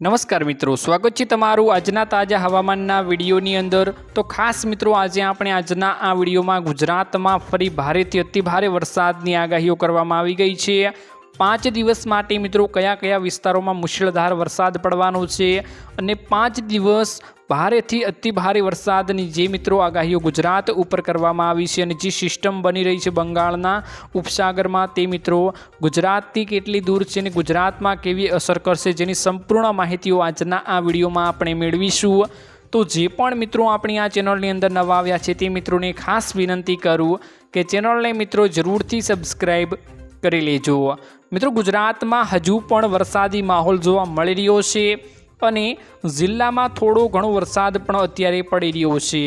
નમસ્કાર મિત્રો, સ્વાગત છે તમારું આજના તાજા હવામાનના વિડીયોની અંદર. તો ખાસ મિત્રો, આજે આપણે આજના આ વિડીયોમાં ગુજરાતમાં ફરી ભારેથી અતિભારે વરસાદની આગાહીઓ કરવામાં આવી ગઈ છે. પાંચ દિવસ માટે મિત્રો કયા કયા વિસ્તારોમાં મુશળધાર વરસાદ પડવાનો છે અને પાંચ દિવસ ભારેથી અતિભારે વરસાદની જે મિત્રો આગાહીઓ ગુજરાત ઉપર કરવામાં આવી છે અને જે સિસ્ટમ બની રહી છે બંગાળના ઉપસાગરમાં તે મિત્રો ગુજરાતથી કેટલી દૂર છે અને ગુજરાતમાં કેવી અસર કરશે જેની સંપૂર્ણ માહિતીઓ આજના આ વિડીયોમાં આપણે મેળવીશું. તો જે પણ મિત્રો આપણી આ ચેનલની અંદર નવા આવ્યા છે તે મિત્રોને ખાસ વિનંતી કરું કે ચેનલને મિત્રો જરૂરથી સબસ્ક્રાઈબ કરી લેજો. મિત્રો, ગુજરાતમાં હજુ પણ વરસાદી માહોલ જોવા મળી રહ્યો છે અને જિલ્લામાં થોડો ઘણો વરસાદ પણ અત્યારે પડી રહ્યો છે.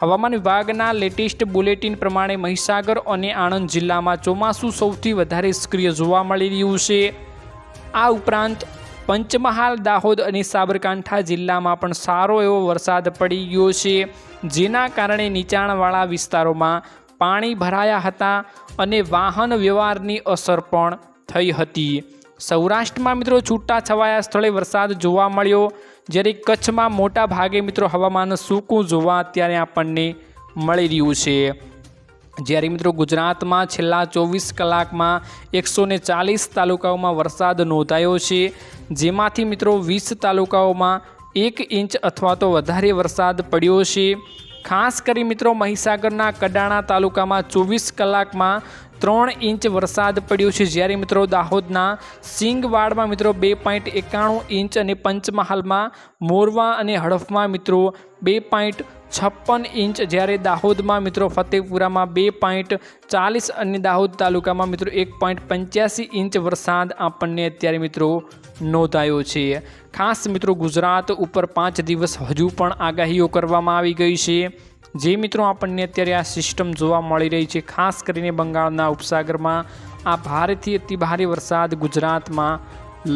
હવામાન વિભાગના લેટેસ્ટ બુલેટિન પ્રમાણે મહીસાગર અને આણંદ જિલ્લામાં ચોમાસું સૌથી વધારે સક્રિય જોવા મળી રહ્યું છે. આ ઉપરાંત પંચમહાલ, દાહોદ અને સાબરકાંઠા જિલ્લામાં પણ સારો એવો વરસાદ પડી ગયો છે, જેના કારણે નીચાણવાળા વિસ્તારોમાં પાણી ભરાયા હતા અને વાહન વ્યવહારની અસર પણ થઈ હતી. સૌરાષ્ટ્રમાં મિત્રો છૂટા છવાયા સ્થળે વરસાદ જોવા મળ્યો. જ્યારે કચ્છમાં મોટા ભાગે મિત્રો હવામાન સૂકું જોવા અત્યારે આપણને મળી રહ્યું છે. જ્યારે મિત્રો ગુજરાતમાં છેલ્લા ચોવીસ કલાકમાં એકસો ને ચાલીસ તાલુકાઓમાં વરસાદ નોંધાયો છે. જેમાંથી મિત્રો વીસ તાલુકાઓમાં એક ઇંચ અથવા તો વધારે વરસાદ પડ્યો છે. ખાસ કરી મિત્રો મહીસાગરના કડાણા તાલુકામાં ચોવીસ કલાકમાં ત્રણ ઇંચ વરસાદ પડ્યો છે. જ્યારે મિત્રો દાહોદના સિંગવાડમાં મિત્રો બે પોઈન્ટ એકાણું ઇંચ અને પંચમહાલમાં મોરવા અને હડફમાં મિત્રો બે પોઈન્ટ છપ્પન ઇંચ. જ્યારે દાહોદમાં મિત્રો ફતેપુરામાં બે પોઈન્ટ ચાલીસ અને દાહોદ તાલુકામાં મિત્રો એક પોઈન્ટ પંચ્યાસી ઇંચ વરસાદ આપણને અત્યારે મિત્રો નોંધાયો છે. ખાસ મિત્રો ગુજરાત ઉપર પાંચ દિવસ હજુ પણ આગાહીઓ કરવામાં આવી ગઈ છે. જે મિત્રો આપણને અત્યારે આ સિસ્ટમ જોવા મળી રહી છે, ખાસ કરીને બંગાળના ઉપસાગરમાં, આ ભારેથી અતિ ભારે વરસાદ ગુજરાતમાં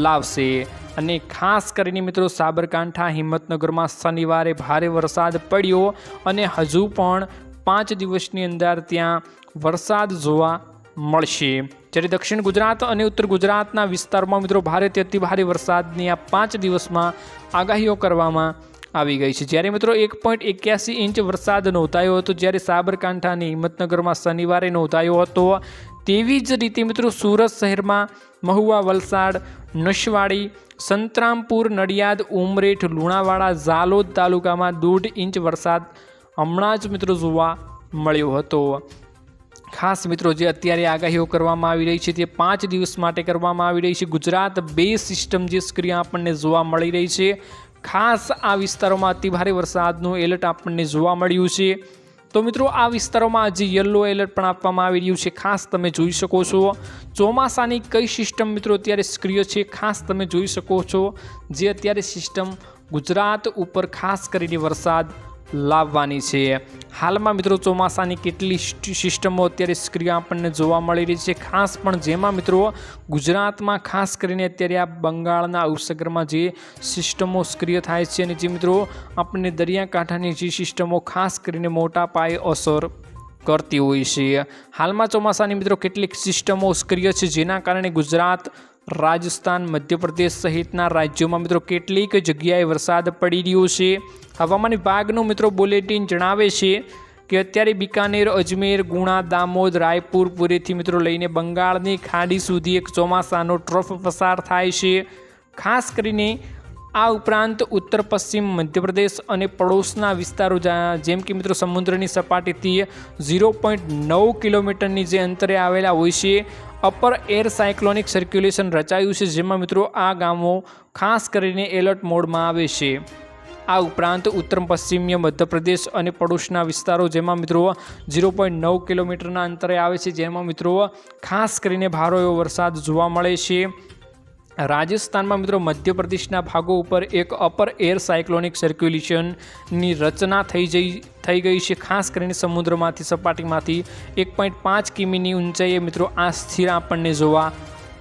લાવશે. અને ખાસ કરીને મિત્રો સાબરકાંઠા, હિંમતનગરમાં શનિવારે ભારે વરસાદ પડ્યો અને હજુ પણ પાંચ દિવસની અંદર ત્યાં વરસાદ જોવા મળશે. જ્યારે દક્ષિણ ગુજરાત અને ઉત્તર ગુજરાતના વિસ્તારમાં મિત્રો ભારેથી અતિ ભારે વરસાદની આ પાંચ દિવસમાં આગાહીઓ કરવામાં આવી ગઈ છે. જ્યારે મિત્રો એક પોઈન્ટ એક્યાસી ઇંચ વરસાદ નોંધાયો હતો, જ્યારે સાબરકાંઠાની હિંમતનગરમાં શનિવારે નોંધાયો હતો. તેવી જ રીતે મિત્રો સુરત શહેરમાં મહુવા, વલસાડ નશવાડી સંતરામપુર, નડિયાદ, ઉમરેઠ, લુણાવાડા, ઝાલોદ તાલુકામાં દોઢ ઇંચ વરસાદ હમણાં જ મિત્રો જોવા મળ્યો હતો. ખાસ મિત્રો જે અત્યારે આગાહીઓ કરવામાં આવી રહી છે તે પાંચ દિવસ માટે કરવામાં આવી રહી છે. ગુજરાત બે સિસ્ટમ જે સ્ક્રિયા આપણને જોવા મળી રહી છે. ખાસ આ વિસ્તારોમાં અતિભારે વરસાદનું એલર્ટ આપણને જોવા મળ્યું છે. તો મિત્રો, આ વિસ્તારોમાં આજે યલો એલર્ટ પણ આપવામાં આવી રહ્યું છે. ખાસ તમે જોઈ શકો છો. ચોમાસાની કઈ સિસ્ટમ મિત્રો અત્યારે સક્રિય છે, ખાસ તમે જોઈ શકો છો. જે અત્યારે સિસ્ટમ ગુજરાત ઉપર ખાસ કરીને વરસાદ લાવવાની છે. હાલમાં મિત્રો ચોમાસાની કેટલી સિસ્ટમો અત્યારે સક્રિય આપણને જોવા મળી રહી છે. ખાસ પણ જેમાં મિત્રો ગુજરાતમાં ખાસ કરીને અત્યારે આ બંગાળના ઉપસાગરમાં જે સિસ્ટમો સક્રિય થાય છે અને જે મિત્રો આપણને દરિયાકાંઠાની જે સિસ્ટમો ખાસ કરીને મોટા પાયે અસર કરતી હોય છે. હાલમાં ચોમાસાની મિત્રો કેટલીક સિસ્ટમો સક્રિય છે જેના કારણે ગુજરાત રાજસ્થાન, મધ્યપ્રદેશ સહિતના રાજ્યોમાં મિત્રો કેટલીક જગ્યાએ વરસાદ પડી રહ્યો છે. હવામાન વિભાગનું મિત્રો બુલેટિન જણાવે છે કે અત્યારે બિકાનેર, અજમેર, ગુણા, દામોદ, રાયપુર પુરેથી મિત્રો લઈને બંગાળની ખાડી સુધી એક ચોમાસાનો ટ્રફ પસાર થાય છે. ખાસ કરીને આ ઉપરાંત ઉત્તર, પશ્ચિમ, મધ્યપ્રદેશ અને પડોશના વિસ્તારો જેમ કે મિત્રો સમુદ્રની સપાટીથી ઝીરો પોઈન્ટ નવ કિલોમીટરની જે અંતરે આવેલા હોય છે અપર એર સાયક્લોનિક સર્ક્યુલેશન રચાયું છે, જેમાં મિત્રો આ ગામો ખાસ કરીને એલર્ટ મોડમાં આવે છે. આ ઉપરાંત ઉત્તર, પશ્ચિમીય મધ્યપ્રદેશ અને પડોશના વિસ્તારો, જેમાં મિત્રો ઝીરો પોઈન્ટ નવ કિલોમીટરના અંતરે આવે છે, જેમાં મિત્રો ખાસ કરીને ભારો એવો વરસાદ જોવા મળે છે. રાજસ્થાનમાં મિત્રો મધ્યપ્રદેશના ભાગો ઉપર એક અપર એર સાયક્લોનિક સર્ક્યુલેશનની રચના થઈ જઈ, થઈ ગઈ છે. ખાસ કરીને સમુદ્રમાંથી સપાટીમાંથી એક પોઈન્ટ પાંચ કિમીની ઊંચાઈએ મિત્રો આ સ્થિર આપણને જોવા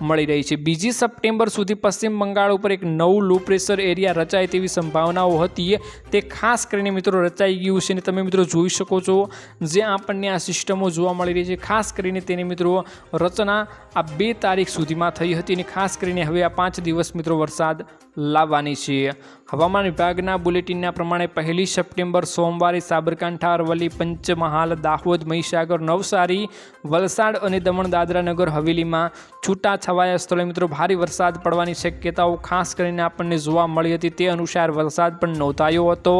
મળી રહી છે. બીજી સપ્ટેમ્બર સુધી પશ્ચિમ બંગાળ ઉપર એક નવું લો પ્રેશર એરિયા રચાય તેવી સંભાવનાઓ હતી. તે ખાસ કરીને મિત્રો રચાઈ ગયું છે અને તમે મિત્રો જોઈ શકો છો જે આપણને આ સિસ્ટમો જોવા મળી રહી છે. ખાસ કરીને તેની મિત્રો રચના આ બે તારીખ સુધીમાં થઈ હતી અને ખાસ કરીને હવે આ પાંચ દિવસ મિત્રો વરસાદ લાવવાની છે. હવામાન વિભાગના બુલેટિનના પ્રમાણે પહેલી સપ્ટેમ્બર, સોમવારે સાબરકાંઠા, અરવલ્લી, પંચમહાલ, દાહોદ, મહીસાગર, નવસારી, વલસાડ અને દમણ, દાદરા નગર, હવેલીમાં છૂટા છવાયા સ્થળે મિત્રો ભારે વરસાદ પડવાની શક્યતાઓ ખાસ કરીને આપણને જોવા મળી હતી. તે અનુસાર વરસાદ પણ નોંધાયો હતો.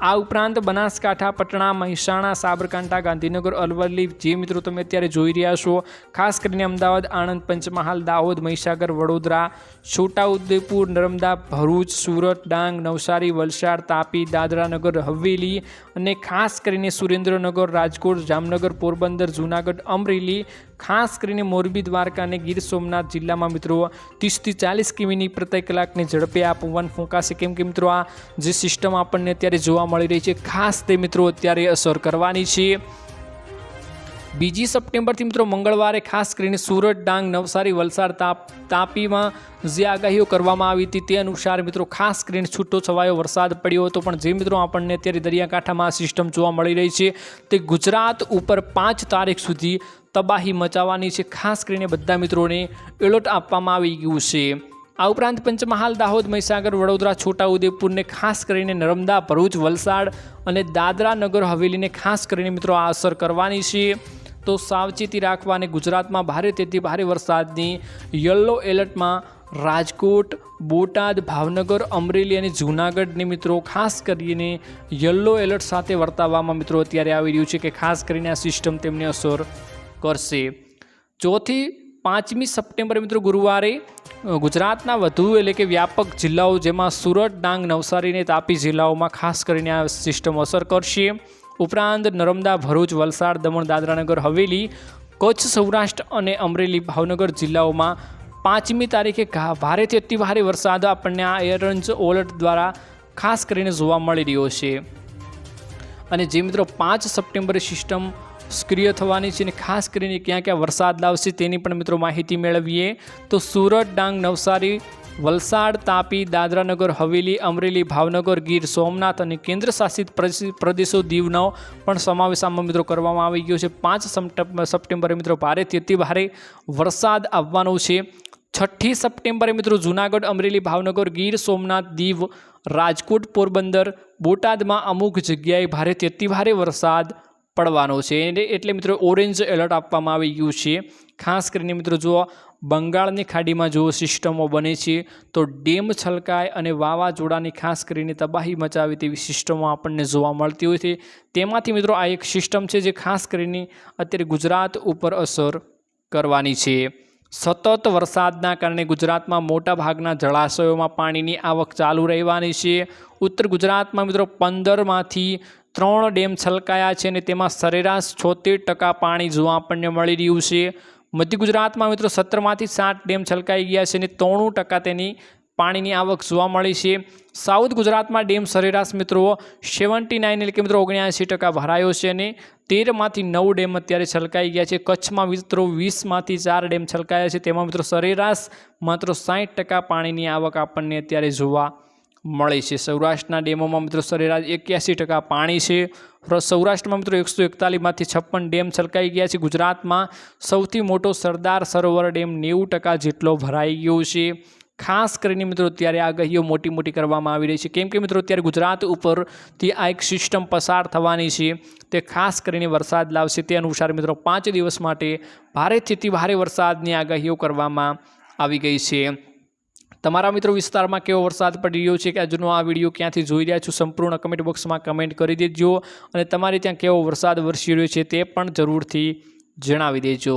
આ ઉપરાંત બનાસકાંઠા, પટણા, મહેસાણા, સાબરકાંઠા, ગાંધીનગર, અરવલ્લી જે મિત્રો તમે અત્યારે જોઈ રહ્યા છો, ખાસ કરીને અમદાવાદ, આણંદ, પંચમહાલ, દાહોદ, મહીસાગર, વડોદરા, છોટાઉદેપુર, નર્મદા, ભરૂચ, સુરત, ડાંગ, નવસારી, વલસાડ, તાપી, દાદરાનગર, હવેલી અને ખાસ કરીને સુરેન્દ્રનગર, રાજકોટ, જામનગર, પોરબંદર, જૂનાગઢ, અમરેલી ખાસ કરીને મોરબી, દ્વારકા અને ગીર સોમનાથ જિલ્લામાં મિત્રો ત્રીસથી ચાલીસ કિમીની પ્રતિ કલાકની ઝડપે આ પવન ફૂંકાશે. કેમ કે મિત્રો આ જે સિસ્ટમ આપણને અત્યારે જોવા મળી રહી છે, ખાસ તે મિત્રો અત્યારે અસર કરવાની છે. બીજી સપ્ટેમ્બરથી મિત્રો મંગળવારે ખાસ કરીને સુરત, ડાંગ, નવસારી, વલસાડ તાપ, તાપીમાં જે આગાહીઓ કરવામાં આવી હતી તે અનુસાર મિત્રો ખાસ કરીને છૂટો છવાયો વરસાદ પડ્યો હતો, પણ જે મિત્રો આપણને અત્યારે દરિયાકાંઠામાં આ સિસ્ટમ જોવા મળી રહી છે, તે ગુજરાત ઉપર પાંચ તારીખ સુધી તબાહી મચાવવાની છે. ખાસ કરીને બધા મિત્રોને એલર્ટ આપવામાં આવી ગયું છે. આ ઉપરાંત પંચમહાલ, દાહોદ, મહીસાગર, વડોદરા, છોટાઉદેપુરને ખાસ કરીને નર્મદા, ભરૂચ, વલસાડ અને દાદરા નગર હવેલીને ખાસ કરીને મિત્રો આ અસર કરવાની છે. તો સાવચેતી રાખવા અને ગુજરાતમાં ભારે તેથી ભારે વરસાદની યલો એલર્ટમાં રાજકોટ, બોટાદ, ભાવનગર, અમરેલી અને જૂનાગઢની મિત્રો ખાસ કરીને યલો એલર્ટ સાથે વર્તાવવામાં મિત્રો અત્યારે આવી રહ્યું છે કે ખાસ કરીને આ સિસ્ટમ તેમને અસર કરશે. ચોથી, પાંચમી સપ્ટેમ્બર મિત્રો ગુરુવારે ગુજરાતના વધુ એટલે કે વ્યાપક જિલ્લાઓ જેમાં સુરત, ડાંગ, નવસારી અને તાપી જિલ્લાઓમાં ખાસ કરીને આ સિસ્ટમ અસર કરશે. ઉપરાંત નર્મદા, ભરૂચ, વલસાડ, દમણ, દાદરાનગર, હવેલી, કચ્છ, સૌરાષ્ટ્ર અને અમરેલી, ભાવનગર જિલ્લાઓમાં પાંચમી તારીખે ભારેથી અતિ ભારે વરસાદ આપણને આ એરન્જ ઓલર્ટ દ્વારા ખાસ કરીને જોવા મળી રહ્યો છે. અને જે મિત્રો પાંચ સપ્ટેમ્બરે સિસ્ટમ સક્રિય થવાની છે અને ખાસ કરીને ક્યાં ક્યાં વરસાદ લાવશે તેની પણ મિત્રો માહિતી મેળવીએ. તો સુરત, ડાંગ, નવસારી, વલસાડ, તાપી, દાદરાનગર, હવેલી, અમરેલી, ભાવનગર, ગીર, સોમનાથ અને કેન્દ્ર શાસિત પ્રદેશો દીવનો પણ સમાવેશ આમાં મિત્રો કરવામાં આવી ગયો છે. પાંચ સપ્ટેમ્બરે મિત્રો ભારેથી અતિ ભારે વરસાદ આવવાનો છે. છઠ્ઠી સપ્ટેમ્બરે મિત્રો જૂનાગઢ, અમરેલી, ભાવનગર, ગીર, સોમનાથ, દીવ, રાજકોટ, પોરબંદર, બોટાદમાં અમુક જગ્યાએ ભારેથી અતિ ભારે વરસાદ પડવાનો છે. એટલે- મિત્રો ઓરેન્જ એલર્ટ આપવામાં આવી ગયું છે. ખાસ કરીને મિત્રો જો બંગાળની ખાડીમાં જો સિસ્ટમો બને છે. તો ડેમ છલકાય અને વાવાઝોડાની ખાસ કરીને તબાહી મચાવે તેવી સિસ્ટમો આપણને જોવા મળતી હોય છે. તેમાંથી મિત્રો આ એક સિસ્ટમ છે જે ખાસ કરીને અત્યારે ગુજરાત ઉપર અસર કરવાની છે. સતત વરસાદના કારણે ગુજરાતમાં મોટા ભાગના જળાશયોમાં પાણીની આવક ચાલુ રહેવાની છે. ઉત્તર ગુજરાતમાં મિત્રો પંદરમાંથી ત્રણ ડેમ છલકાયા છે અને તેમાં સરેરાશ છોતેર ટકા પાણી જોવા આપણને મળી રહ્યું છે. મધ્ય ગુજરાતમાં મિત્રો સત્તરમાંથી સાત ડેમ છલકાઈ ગયા છે અને ત્રણું ટકા તેની પાણીની આવક જોવા મળી છે. સાઉથ ગુજરાતમાં ડેમ સરેરાશ મિત્રો સેવન્ટી નાઇન એટલે કે મિત્રો ઓગણ્યાસી ટકા ભરાયો છે અને તેરમાંથી નવ ડેમ અત્યારે છલકાઈ ગયા છે. કચ્છમાં મિત્રો વીસમાંથી ચાર ડેમ છલકાયા છે. તેમાં મિત્રો સરેરાશ માત્ર સાઠ ટકા પાણીની આવક આપણને અત્યારે જોવા મળે છે. સૌરાષ્ટ્રના ડેમોમાં મિત્રો સરેરાશ એક્યાસી ટકા પાણી છે. સૌરાષ્ટ્રમાં મિત્રો એકસો એકતાલીસમાંથી છપ્પન ડેમ છલકાઈ ગયા છે. ગુજરાતમાં સૌથી મોટો સરદાર સરોવર ડેમ નેવું ટકા જેટલો ભરાઈ ગયો છે. ખાસ કરીને મિત્રો ત્યારે આગાહીઓ મોટી મોટી કરવામાં આવી રહી છે. કેમ કે મિત્રો અત્યારે ગુજરાત ઉપરથી આ એક સિસ્ટમ પસાર થવાની છે. તે ખાસ કરીને વરસાદ લાવશે તે અનુસાર મિત્રો પાંચ દિવસ માટે ભારેથી અતિ ભારે વરસાદની આગાહીઓ કરવામાં આવી ગઈ છે. તમારા મિત્રો વિસ્તારમાં કેવો વરસાદ પડી રહ્યો છે કે આજનો આ વીડિયો ક્યાંથી જોઈ રહ્યા છો? સંપૂર્ણ કમેન્ટ બોક્સમાં કમેન્ટ કરી દેજો અને તમારે ત્યાં કેવો વરસાદ વરસી રહ્યો છે તે પણ જરૂરથી જણાવી દેજો.